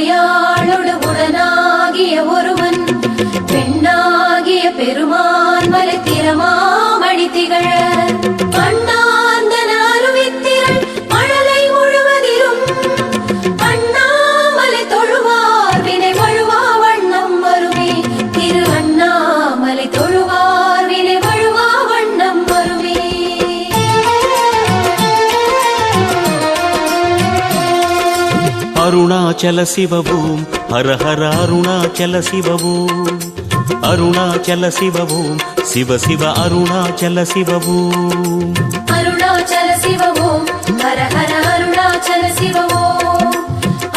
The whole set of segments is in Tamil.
உமையாளோடு உடனாகிய ஒரு அருணாச்சல சிவபூம் ஹர ஹர அருணாச்சல சிவபூம் அருணாச்சல சிவபூம் சிவ சிவ அருணாச்சல சிவபூம் அருணாச்சல சிவவோம் ஹர ஹர அருணாச்சல சிவவோம்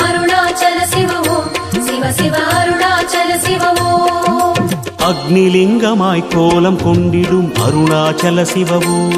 அருணாச்சல சிவவோம் சிவ சிவ அருணாச்சல சிவவோம் அக்னிலிங்கமாய் கோலம் கொண்டிடும் அருணாச்சல சிவபூம்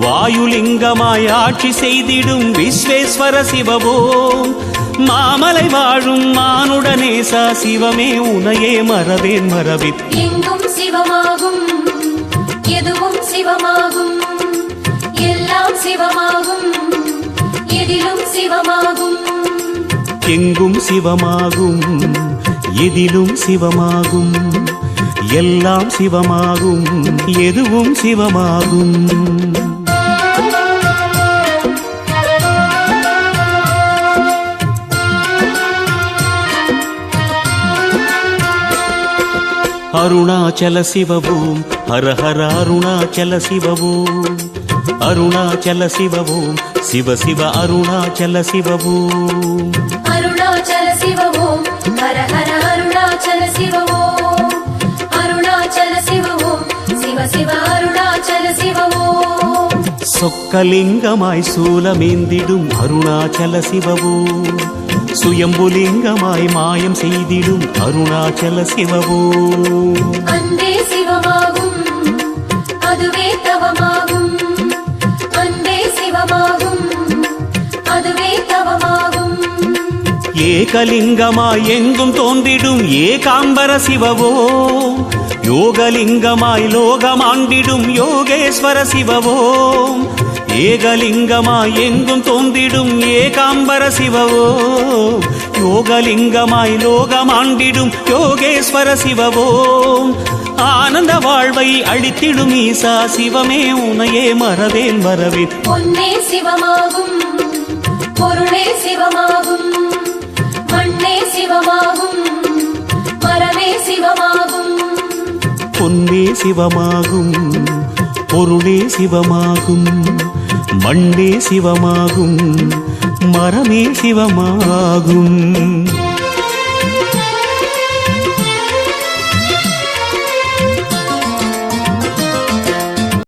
வாயுலிங்கமாய் ஆட்சி செய்திடும் விஸ்வேஸ்வர சிவவோம் மாமலை வாழும் மானுடனேசா சிவமே உனையே மறவேன் மறவித். எங்கும் சிவமாகும் எதுவும் சிவமாகும் எல்லாம் சிவமாகும் எதிலும் சிவமாகும். எங்கும் சிவமாகும் எதிலும் சிவமாகும் எல்லாம் சிவமாகும் எதுவும் சிவமாகும். அருணாச்சல சிவபூம் ஹர ஹர அருணாச்சல சிவபூம் அருணாச்சல சிவபூம் சிவ சிவ அருணாச்சல சிவபூம் அருணாச்சல சிவவோம் ஹர ஹர அருணாச்சல சிவவோம் அருணாச்சல சிவவோம் சிவ சிவ அருணாச்சல சிவவோம் சொக்கலிங்கமாய் சூலமேந்திடும் அருணாச்சல சிவபூம் சுயம்புலிங்கமாய் மாயம் செய்திடும் அருணாச்சல சிவபூம் அன்பே சிவமாகும் அதுவே தவமாகும். அன்பே சிவமாகும் அதுவே தவமாகும். ஏகலிங்கமாய் எங்கும் தோன்றிடும் ஏகாம்பர சிவவோம் யோகலிங்கமாய் லோகமாண்டிடும் யோகேஸ்வர சிவவோம். ஏகலிங்கமாய் எங்கும் தோன்றிடும் ஏகாம்பர சிவவோம். யோகலிங்கமாய் லோகமாண்டிடும் யோகேஸ்வர சிவவோம். ஆனந்த வாழ்வை அழித்திடும் ஈசா சிவமே உனையே மறவேன் மறவேன் பொன்னே சிவமாகும் பொருளே சிவமாகும் மண்ணே சிவமாகும் பொன்னே சிவமாகும் பொருளே சிவமாகும் மண்ணே சிவமாகும் மரமே சிவமாகும்.